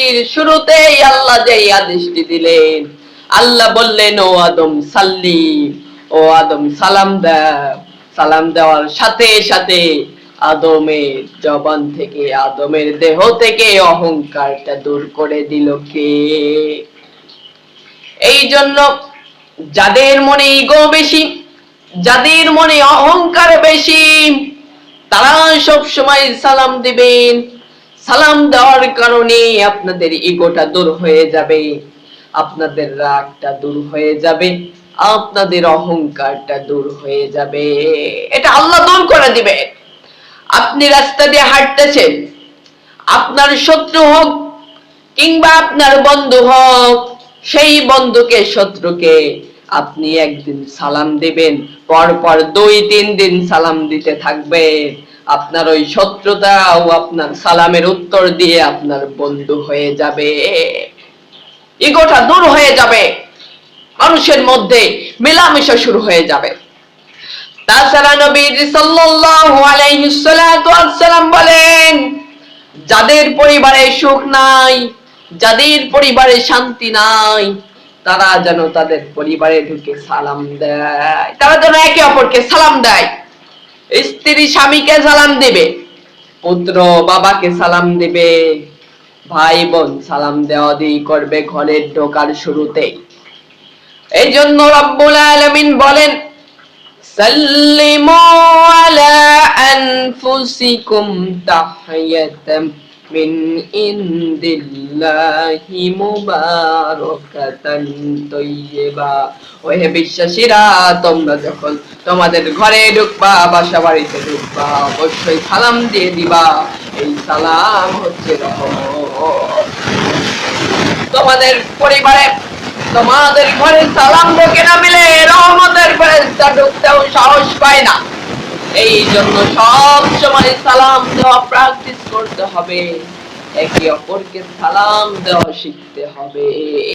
সৃষ্টির শুরুতেই আল্লাহ যে আদেশটি দিলেন, আল্লাহ বললেন, ও আদম, সাল্লি, ও আদম, সালাম দাও। সালাম দেওয়ার সাথে সাথে আদমের জবান থেকে, আদমের দেহ থেকে অহংকারটা দূর করে দিল কে? এই জন্য যাদের মনে ইগো বেশি, যাদের মনে অহংকার বেশি, তারা সব সময় সালাম দিবেন। সালাম দেওয়ার কারণে আপনাদের ইগোটা দূর হয়ে যাবে, আপনাদের রাগটা দূর হয়ে যাবে, আপনাদের অহংকারটা দূর হয়ে যাবে। এটা আল্লাহ দূর করে দিবে। আপনি রাস্তা দিয়ে হাঁটতেছেন, আপনার শত্রু হোক কিংবা আপনার বন্ধু হোক, সেই বন্ধুকে, শত্রুকে আপনি একদিন সালাম দিবেন পর পর দুই তিন দিন সালাম দিতে থাকবেন। আপনার ওই শত্রুতাও আপনার সালামের উত্তর দিয়ে আপনার বন্ধু হয়ে যাবে। ইগোটা দূর হয়ে যাবে। মানুষের মধ্যে মেলামেশা শুরু হয়ে যাবে। তাছাড়া নবী সাল্লাল্লাহু আলাইহি সাল্লাম বলেন, যাদের পরিবারে সুখ নাই, যাদের পরিবারে শান্তি নাই, তারা যেন তাদের পরিবারে ঢুকে সালাম দেয়। তারা যেন একে অপরকে সালাম দেয়। স্ত্রী স্বামীকে সালাম দিবে, পুত্র বাবাকে সালাম দিবে, ভাই বোন সালাম দেওয়া দিই করবে ঘরের ঢোকার শুরুতেই এই জন্য রব্বুল আলমিন বলেন আলা বিশ্বাসীরা, তোমরা যখন তোমাদের ঘরে ঢুকবা বাসা বাড়িতে ঢুকবা, অবশ্যই সালাম দিয়ে দিবা। এই সালাম হচ্ছে তোমাদের পরিবারে, তোমাদের ঘরে সালাম ঢোকে না মিলে রহমতের ফেরেশতা ঢুকতেও সাহস পায় না। এই জন্য সব সময় সালাম দেওয়া প্র্যাকটিস করতে হবে। একে অপরকে সালাম দেওয়া শিখতে হবে।